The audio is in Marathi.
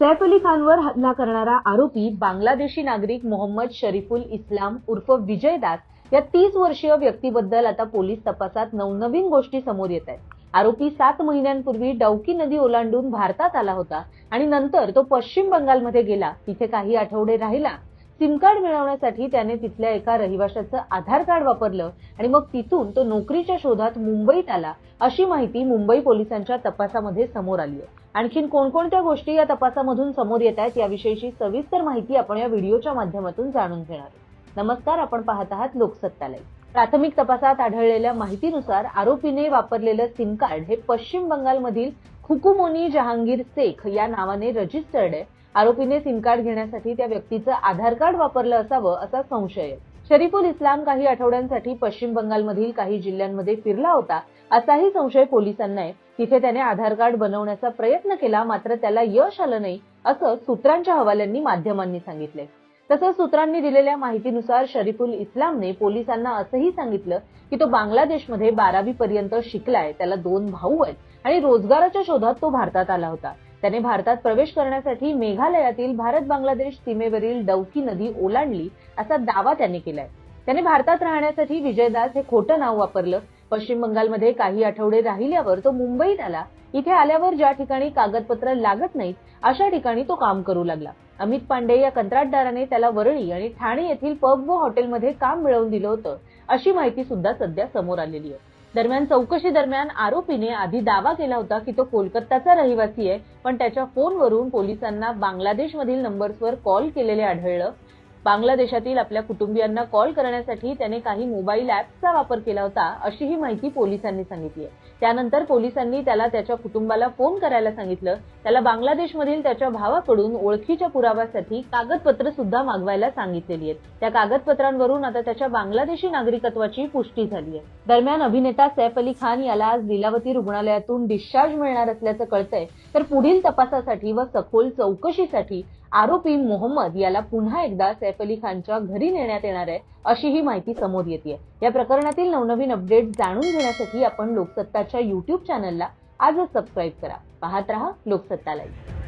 सैफ अली खानवर हल्ला करणारा आरोपी बांगलादेशी नागरिक मोहम्मद शरीफुल इस्लाम उर्फ विजय दास या तीस वर्षीय व्यक्तीबद्दल आता पोलीस तपासात नवनवीन गोष्टी समोर येत आहेत. आरोपी सात महिन्यांपूर्वी डौकी नदी ओलांडून भारतात आला होता आणि नंतर तो पश्चिम बंगालमध्ये गेला. तिथे काही आठवडे राहिला. सिम कार्ड मिळवण्यासाठी त्याने तिथल्या एका रहिवाशाचं आधार कार्ड वापरलं आणि मग तिथून तो नोकरीच्या शोधात मुंबईत आला अशी माहिती मुंबई पोलिसांच्या तपासामध्ये समोर आली आहे. आणखीन कोणकोणत्या गोष्टी या तपासामधून समोर येत आहेत याविषयीची सविस्तर माहिती आपण या व्हिडिओच्या माध्यमातून जाणून घेणार आहोत. नमस्कार आपण पाहत आहात लोकसत्तालय. प्राथमिक तपासात आढळलेल्या माहितीनुसार आरोपीने वापरलेलं सिम कार्ड हे पश्चिम बंगालमधील खुकुमोनी जहांगीर शेख या नावाने रजिस्टर्ड आहे. आरोपीने सिम कार्ड घेण्यासाठी त्या व्यक्तीचं आधार कार्ड वापरलं असावं असा संशय. आहे शरीफुल इस्लाम काही आठवड्यांसाठी पश्चिम बंगालमधील काही जिल्ह्यांमध्ये फिरला होता असाही संशय पोलिसांना आहे. तिथे त्याने आधार कार्ड बनवण्याचा प्रयत्न केला मात्र त्याला यश आलं नाही असं सूत्रांच्या हवाल्यांनी माध्यमांनी सांगितले तसंच सूत्रांनी दिलेल्या माहितीनुसार शरीफुल इस्लामने पोलिसांना असंही सांगितलं की तो बांगलादेशमध्ये बारावी पर्यंत शिकलाय त्याला दोन भाऊ आहेत आणि रोजगाराच्या शोधात तो भारतात आला होता. त्याने भारतात प्रवेश करण्यासाठी मेघालयातील भारत बांगलादेश सीमेवरील डौकी नदी ओलांडली असा दावा त्याने केलाय. त्याने भारतात राहण्यासाठी विजयदास हे खोटं नाव वापरलं. पश्चिम बंगालमध्ये काही आठवडे राहिल्यावर तो मुंबईत आला. इथे आल्यावर ज्या ठिकाणी कागदपत्र लागत नाहीत अशा ठिकाणी तो काम करू लागला. अमित पांडे या कंत्राटदाराने त्याला वरळी आणि ठाणे येथील पब व हॉटेलमध्ये काम मिळवून दिलं होतं अशी माहिती सुद्धा सध्या समोर आलेली आहे. दरम्यान चौकशी दरम्यान आरोपीने आधी दावा केला होता की तो कोलकाताचा रहिवासी आहे पण त्याच्या फोनवरून पोलिसांना बांगलादेशमधील नंबर्सवर कॉल केलेले आढळलं. बांगलादेशातील आपल्या कुटुंबियांना कॉल करण्यासाठी त्याने काही मोबाईल ऍप्सचा वापर केला होता अशी ही माहिती पोलिसांनी सांगितली आहे. त्यानंतर पोलिसांनी त्याला त्याच्या कुटुंबाला फोन करायला सांगितलं. त्याला बांगलादेशमधील त्याच्या भावाकडून ओळखीच्या पुराव्यासाठी कागदपत्र सुद्धा मागवायला सांगितलेली आहेत. त्या कागदपत्रांवरून आता त्याच्या बांगलादेशी नागरिकत्वाची पुष्टी झाली आहे. दरम्यान अभिनेता सैफ अली खान याला आज लीलावती रुग्णालयातून डिस्चार्ज मिळणार असल्याचं कळतंय. तर पुढील तपासासाठी व सखोल चौकशीसाठी आरोपी मोहम्मद याला पुन्हा एकदा सैफ अली खानच्या घरी नेण्यात येणार आहे अशी ही माहिती समोर येते या प्रकरणातील नवनवीन अपडेट जाणून घेण्यासाठी आपण लोकसत्ताच्या युट्यूब चॅनलला आजच सबस्क्राईब करा. पाहत रहा लोकसत्ता लाईव्ह